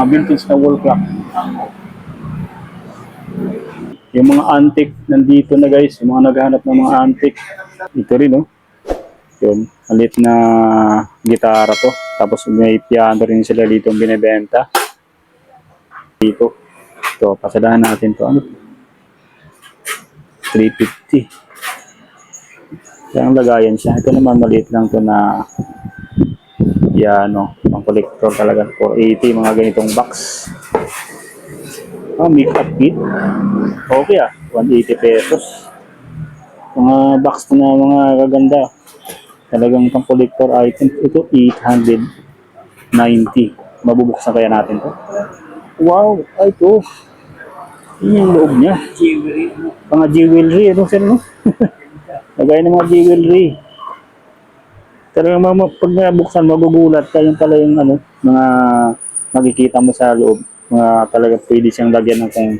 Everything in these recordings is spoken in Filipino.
Mga vintage na wall clock. Yung mga antique nandito na guys, yung mga naghahanap ng mga antique. Ito rin oh. Yun, alit na gitara to. Tapos may piano rin sila dito binebenta. Dito. Ito, pasadahan natin to. Ano? 350. Kaya ang lagayan siya. Ito naman maliit lang to na piano. Pang collector talaga. 480, mga ganitong box. Ah, make-up kit. Okay ah. 180 pesos. Mga box na mga kaganda. Talagang pang collector item. Ito 890. Mabubuksan kaya natin to. Wow! Ay, ito. Yun yung loob niya. Mga jewelry. Ano sir, no? Lagay ng mga jewelry. Talagang mga, pag nabuksan, magugulat ka yung pala yung ano, mga makikita mo sa loob. Mga talaga pwede siyang lagyan ng kung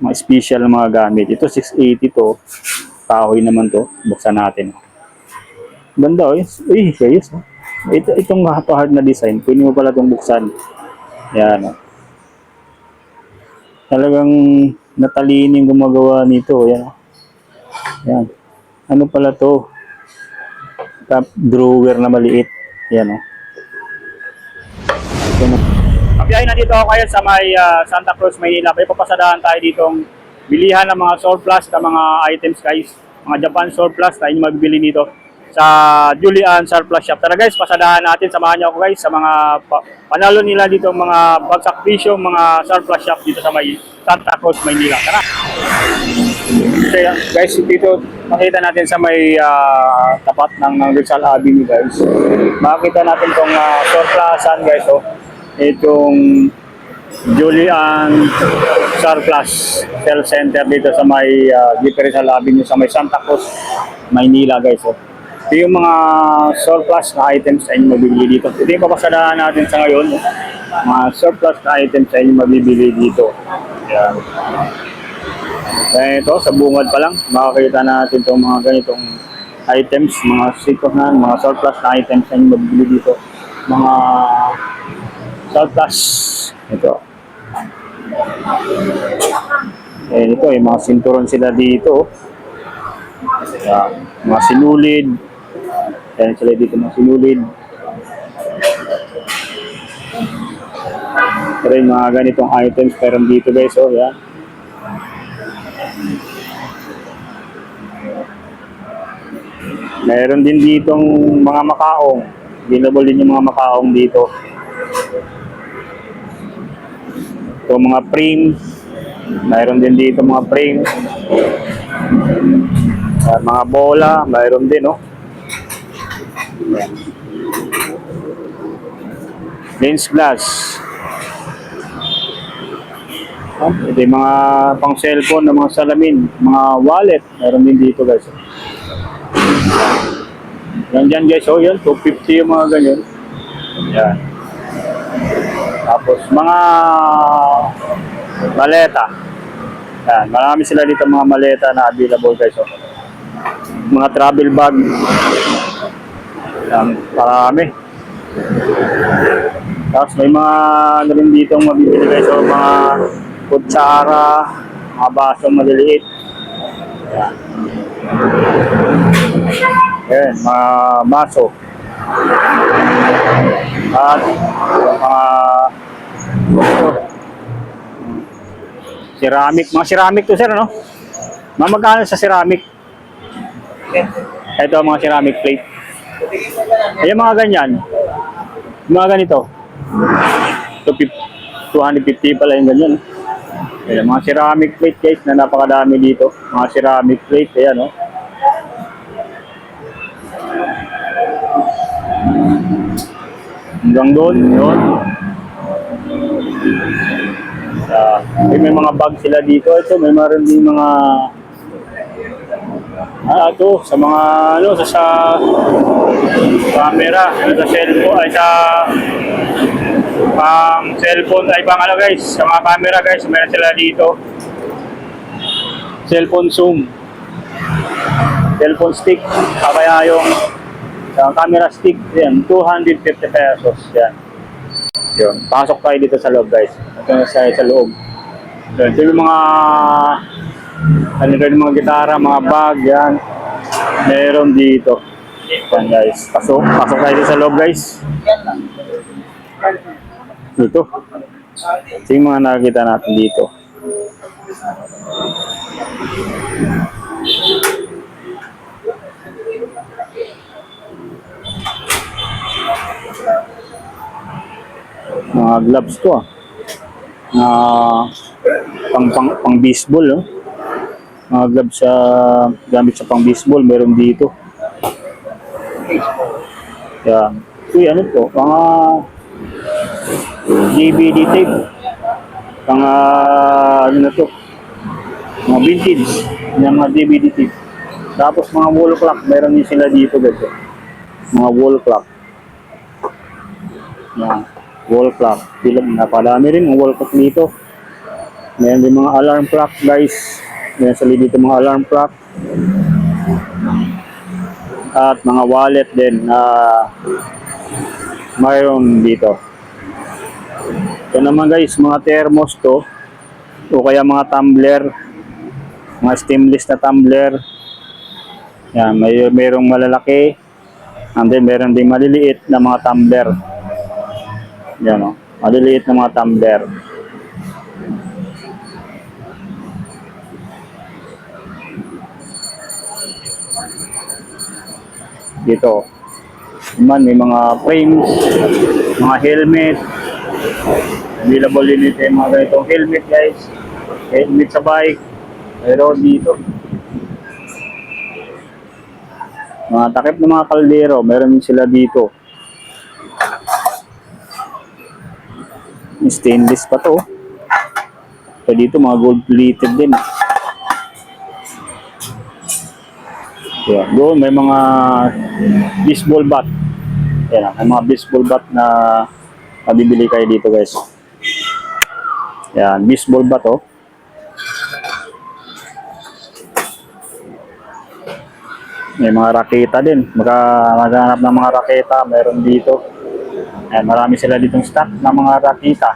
mga special na mga gamit. Ito 680 to. Kahoy naman to. Buksan natin. Ganda oh. Uy, serious oh. Ito, itong hard na design, pwede mo pala itong buksan. Yan oh. Talagang natalining gumagawa nito. Yan oh. Yan. Ano pala to? Tap drawer na maliit. Yan oh. Ito na. Kabiyahin na dito ako ngayon sa may ah, Santa Cruz, Maynila. May papasadahan tayo ditong bilihan ng mga surplus na mga items guys. Mga Japan surplus na inyo mabibili dito sa Julian Surplus Shop. Tara guys, pasadahan natin. Samahan niyo ako guys sa mga pa- panalo nila dito mga bagsak presyo, mga surplus shop dito sa may Santa Cruz, Maynila. Tara! Kaya guys, dito makita natin sa may ah, tapat ng, Rizal Avenue guys. Makita natin tong uh, surplusan guys. Oh. Itong Julian Surplus Cell Center dito sa may uh, Rizal Avenue sa may Santa Cruz, Maynila guys. Oh. Ito yung mga surplus na items sa inyo mabibili dito. Ito yung papasadahan natin sa ngayon. Mga surplus na items sa inyo mabibili dito. Yan. Kaya ito, sa bungad pa lang, makakita natin itong mga ganitong items, mga sikohan, mga surplus na items na yung mabibili dito. Mga surplus. Ito. Eh, ito, yung mga sinturon sila dito. Yan. mga sinulid. Yan sila dito mga sinulid. Pero yung mga ganitong items, pero dito guys, oh, yan. Meron din ditong mga makaong. Available din yung mga makaong dito. Ito mga frame. Meron din dito mga frame. At mga bola, meron din, no? Ayan. Lens glass. Oh, mga pang cellphone na mga salamin, mga wallet, meron din dito guys. Yan dyan guys, oh yan, 250 yung mga ganyan. Yan. Tapos mga maleta. Yan, marami sila dito mga maleta na available guys. Oh. Mga travel bag. Yan, marami. Tapos may mga ano rin dito mabibili guys, oh, mga kutsara, mga basong maliliit. Yan. Ayan, mga baso. At mga ceramic. Mga ceramic to sir, no? Mga magkano sa ceramic? Ito mga ceramic plate. Ayan mga ganyan. Mga ganito. 250 250 pala yung ganyan. Ayan, mga ceramic plate guys na napakadami dito. Mga ceramic plate, ayan oh. Hanggang doon, yun. May, may mga bag sila dito. Ito, may meron din mga Ah, ito, sa mga ano, sa, sa camera, ano, sa cellphone, ay sa pang cellphone, ay pang ano guys, sa mga camera guys, meron sila dito. Cellphone zoom. Cellphone stick, ah, kaya yung sa camera stick, yan, 250 pesos, yan. Yun. Pasok tayo dito sa loob guys. Ito sa, sa loob. Yun. Ito yung mga ano rin mga gitara, mga bag, yan. Meron dito. Yan guys. Pasok. Pasok tayo sa loob guys. Dito. Ito yung mga nakikita natin dito. Mga gloves to ah. Na pang, pang, pang baseball oh. Mga gloves sa gamit sa pang baseball meron dito. Yan. Uy, ano to? Mga DVD tape. Mga ano na to? Mga vintage. Yung mga DVD tape. Tapos mga wall clock, meron din sila dito oh. Mga wall clock. Yan. Wall clock. Bilang napadami rin ang wall clock dito. Meron din mga alarm clock guys. Meron sila dito mga alarm clock. At mga wallet din na mayroon dito. Ito naman guys, mga thermos to. O kaya mga tumbler. Mga stainless na tumbler. Yan, may merong malalaki. And then meron din maliliit na mga tumbler. Yan o. Maliliit na mga tumbler. Dito. Man, may mga frames, mga helmet. Available din ito yung mga ganitong helmet guys. Helmet sa bike. Mayroon dito. Mga takip ng mga kaldero, meron sila dito. Stainless pa to. So dito mga gold plated din. Yeah, doon may mga baseball bat. Yan, may mga baseball bat na mabibili kayo dito guys. Yan, baseball bat oh. May mga raketa din. Maghanap ng mga raketa, meron dito. Ayan, marami sila ditong stock ng mga raketa.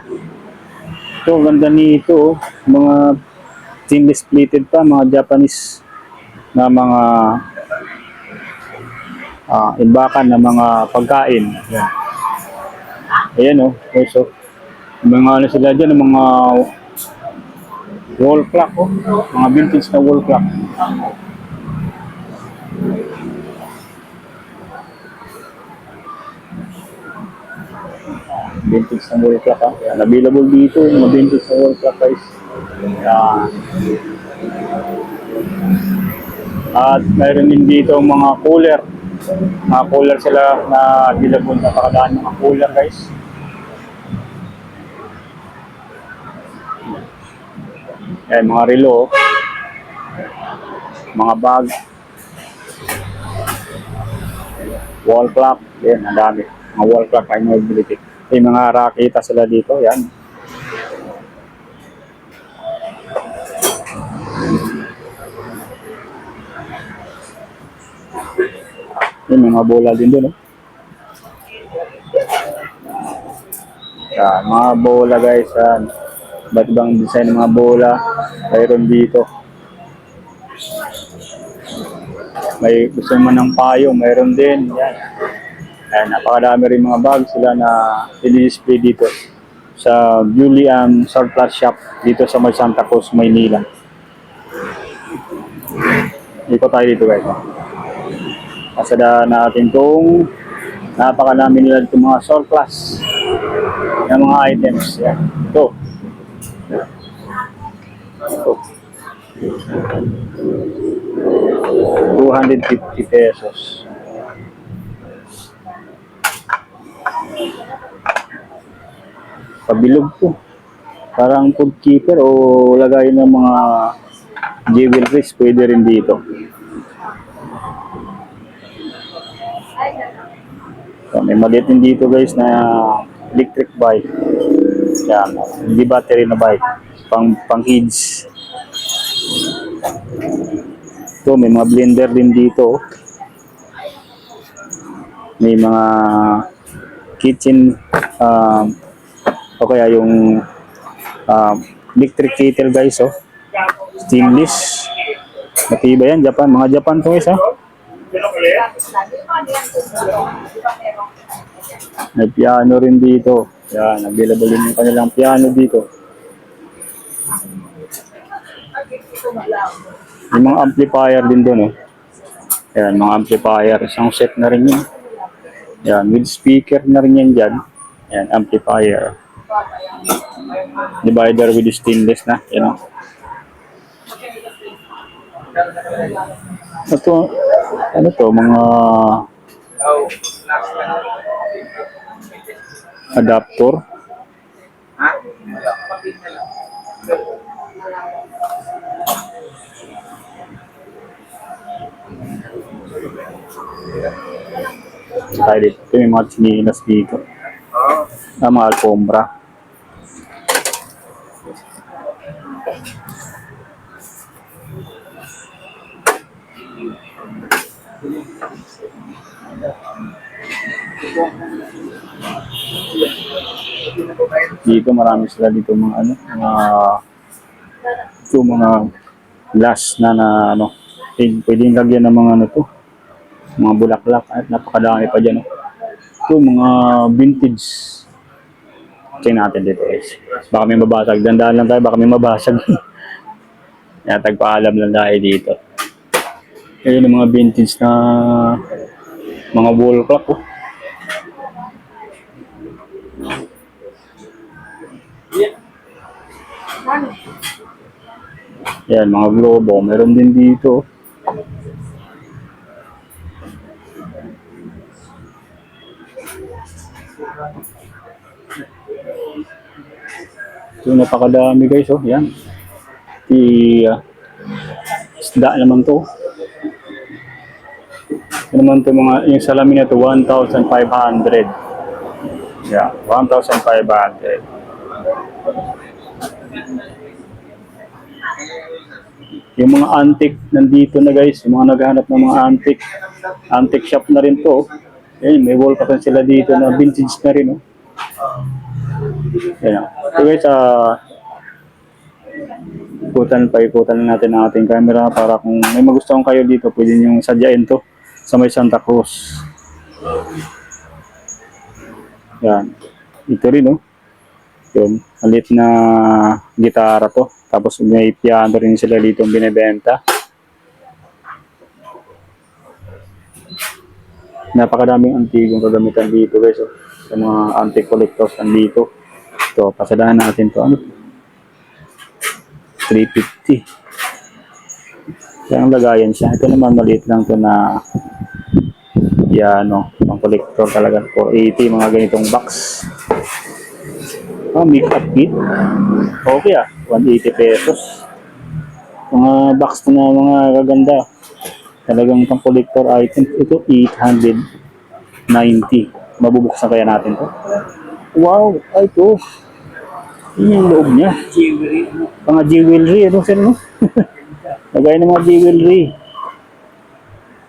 Ito, ganda nito. oh. Mga stainless plated pa, mga Japanese na mga ah imbakan ng mga pagkain. Ayan. Ayan oh. Okay, so, mga ano sila dyan, mga wall clock oh. Mga vintage na wall clock. vintage na wall clock ha. Yan, available dito, mga vintage na wall clock guys. Yan. At mayroon din dito mga cooler. Mga cooler sila na available na pakadaan mga cooler guys. Yan, mga relo. Mga bag. Wall clock. Yan, ang dami. Mga wall clock ay mobility. May mga rakita sila dito. Yan. Yan, may mga bola din doon. Oh. Yan, mga bola guys. Yan. Ba't ibang design ng mga bola? Mayroon dito. May gusto mo ng payo, mayroon din. Yan. Ayan, napakadami rin mga bag sila na i-display dito sa Julian Surplus Shop dito sa May Santa Cruz, Maynila. Dito tayo dito guys. Pasada natin itong napakalami nila dito mga surplus ng mga items. Yan. Ito. Ito. 250 pesos. Pabilog po. Parang food keeper o lagay ng mga jewelries pwede rin dito. So, may maliit din dito guys na electric bike. Yan, hindi battery na bike. Pang, pang kids. Ito, may mga blender din dito. May mga kitchen um, O kaya yung um, electric kettle guys, oh. Stainless. Matibay yan, Japan. Mga Japan to guys, ha. May piano rin dito. Yan, available din yung kanilang piano dito. May mga amplifier din doon, oh. Yan, mga amplifier. Isang set na rin yun. Yan, with speaker na rin yan dyan. Yan, amplifier. Divider with stainless na. Yan, oh. Ito, ano to, mga adapter. Tayo dito. Ito yung mga chinilas dito. Ah, mga alfombra. Dito marami sila dito mga ano, mga ito mga glass na na ano, pwede- pwedeng lagyan ng mga ano to, mga bulaklak at napakadami pa dyan. Oh. Ito mga vintage. Check natin dito guys. Baka may mabasag. Dandaan lang tayo, baka may mabasag. Kaya tagpaalam lang tayo dito. Ayun yung mga vintage na mga wall clock. Oh. Yan, mga globo. Meron din dito. So, napakadami guys, oh. Yan. Di, ah, isda naman to. Ito naman to mga, yung salamin na to, 1,500. Yeah, 1,500. Yung mga antique nandito na guys, yung mga naghahanap ng mga antique. Antique shop na rin to. Ayun, may wall pa rin sila dito na vintage na rin. Oh. Ayan. So guys, ah, ikutan pa ikutan natin ang ating camera para kung may magustuhan kayo dito, pwede nyo sadyain to sa may Santa Cruz. Yan. Ito rin, oh. Yun. Alit na gitara to. Tapos may piano rin sila dito binebenta. Napakadaming antigong kagamitan dito guys. Oh. Sa mga antique collectors nandito. Ito, pasadahan natin to. Ano? 350. Kaya ang lagayan siya. Ito naman maliit lang to na piano. Pang collector talaga. 480 mga ganitong box. Ah, make up kit. Okay ah, 180 pesos. Mga box na mga gaganda. Talagang pang collector item. Ito 890. Mabubuksan kaya natin to. Wow, ay ito. Yun yung loob niya. Mga jewelry, ano sir no? Lagay ng mga jewelry.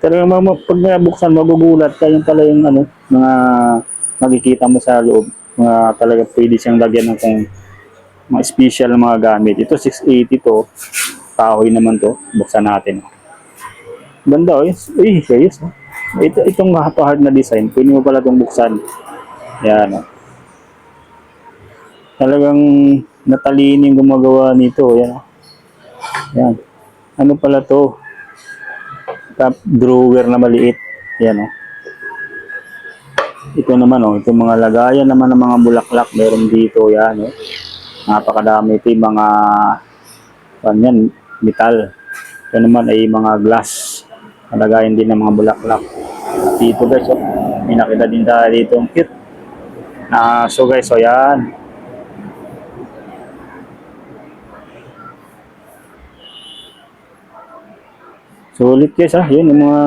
Talagang mga pag nabuksan, magugulat ka yung pala yung ano, mga makikita mo sa loob. Mga talaga pwede siyang lagyan ng kung mga special na mga gamit. Ito 680 to. Kahoy naman to. Buksan natin. Ganda oh. Uy, serious oh. Ito, itong hard na design, pwede mo pala itong buksan. Yan oh. Talagang natalino yung gumagawa nito. Yan oh. Yan. Ano pala to? Top drawer na maliit. Yan oh. Ito naman oh, itong mga lagayan naman ng mga bulaklak meron dito yan oh. Napakadami ito yung mga yan, metal. Ito naman ay mga glass. Lagayan din ng mga bulaklak. Dito guys, oh, may nakita din tayo dito ang cute. Ah, so guys, so yan. Sulit guys ah, yun yung mga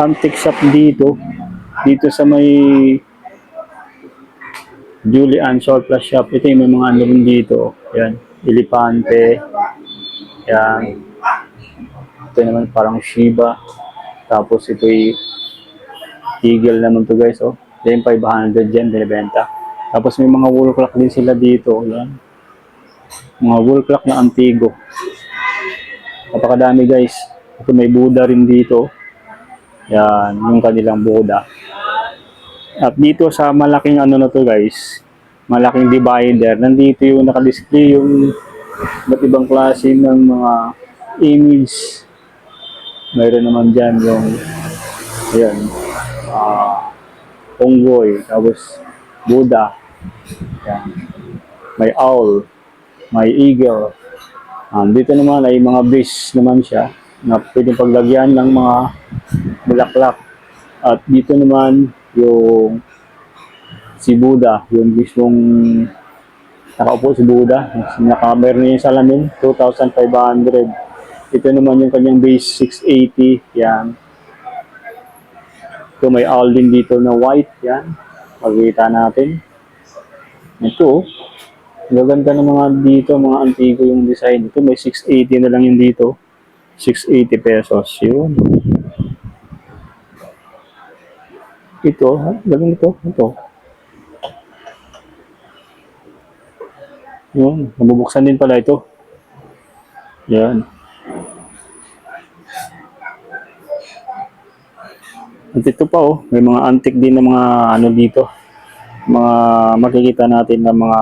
antique shop dito. Dito sa may Julian Surplus Shop. Ito yung may mga ano rin dito. Yan, Elefante. Yan. Ito naman parang Shiba. Tapos ito yung Eagle naman to guys. Oh. Yung 500 dyan, binibenta. Tapos may mga wall clock din sila dito. Yan. Mga wall clock na antigo. Napakadami guys. Ito may Buddha rin dito. Yan, yung kanilang Buddha. At dito sa malaking ano na to guys, malaking divider, nandito yung nakadisplay yung iba't ibang klase ng mga image. Mayroon naman dyan yung, ayan, ah, Onggoy, tapos Buddha, yan. may owl, may eagle. Um, dito naman ay mga base naman siya na pwedeng paglagyan ng mga bulaklak. At dito naman yung si Buddha, yung mismong nakaupo si Buddha. Naka, meron yung salamin, 2,500. Ito naman yung kanyang base, 680. Yan. Ito may owl din dito na white. Yan. Pagkita natin. Ito, oh. Gaganda ng mga dito, mga antigo yung design. Ito may 680 na lang yung dito. 680 pesos. Yun. Ito, ha? Galing ito. Ito. Yun. Nabubuksan din pala ito. Yan. At ito pa oh, may mga antique din na mga ano dito. Mga makikita natin na mga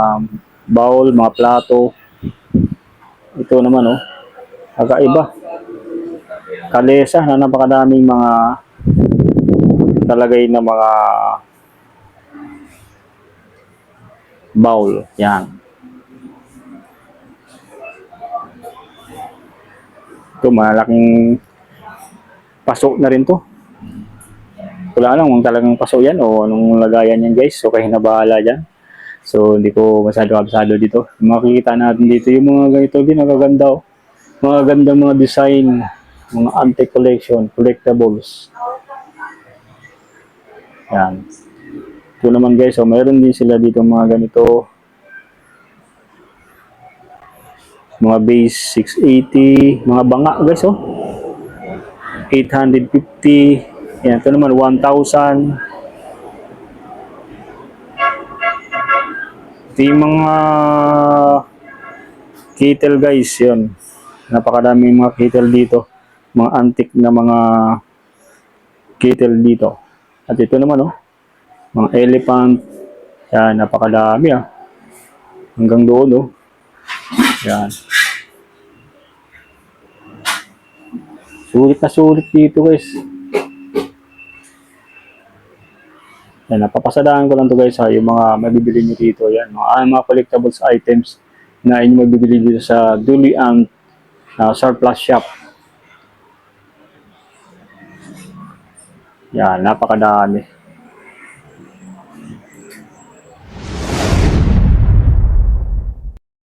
bowl, mga plato. Ito naman oh, kakaiba. Kalesa na napakadaming mga talagay na mga bowl. Yan. Ito, malaking paso na rin to. Wala lang kung talagang paso yan o anong lagayan yan guys. So, kayo na bahala dyan. So, hindi ko masyado kabisado dito. Makikita natin dito yung mga ganito din, nagaganda oh. Mga gandang mga design, mga antique collection, collectibles. Yan. Ito naman guys, so mayroon din sila dito mga ganito. Mga base 680, mga banga guys oh. 850. Yan, ito naman 1,000. Ito yung mga kettle guys, yun. Napakadaming mga kettle dito. Mga antique na mga kettle dito. At ito naman, oh, mga elephant. Yan, napakadami ah. Hanggang doon, oh. Yan. Sulit na sulit dito, guys. Yan, napapasadahan ko lang to guys ha, yung mga mabibili nyo dito. Yan, mga, ah, mga collectibles items na inyo mabibili dito sa Dulian uh, surplus shop. Yan, napakadami.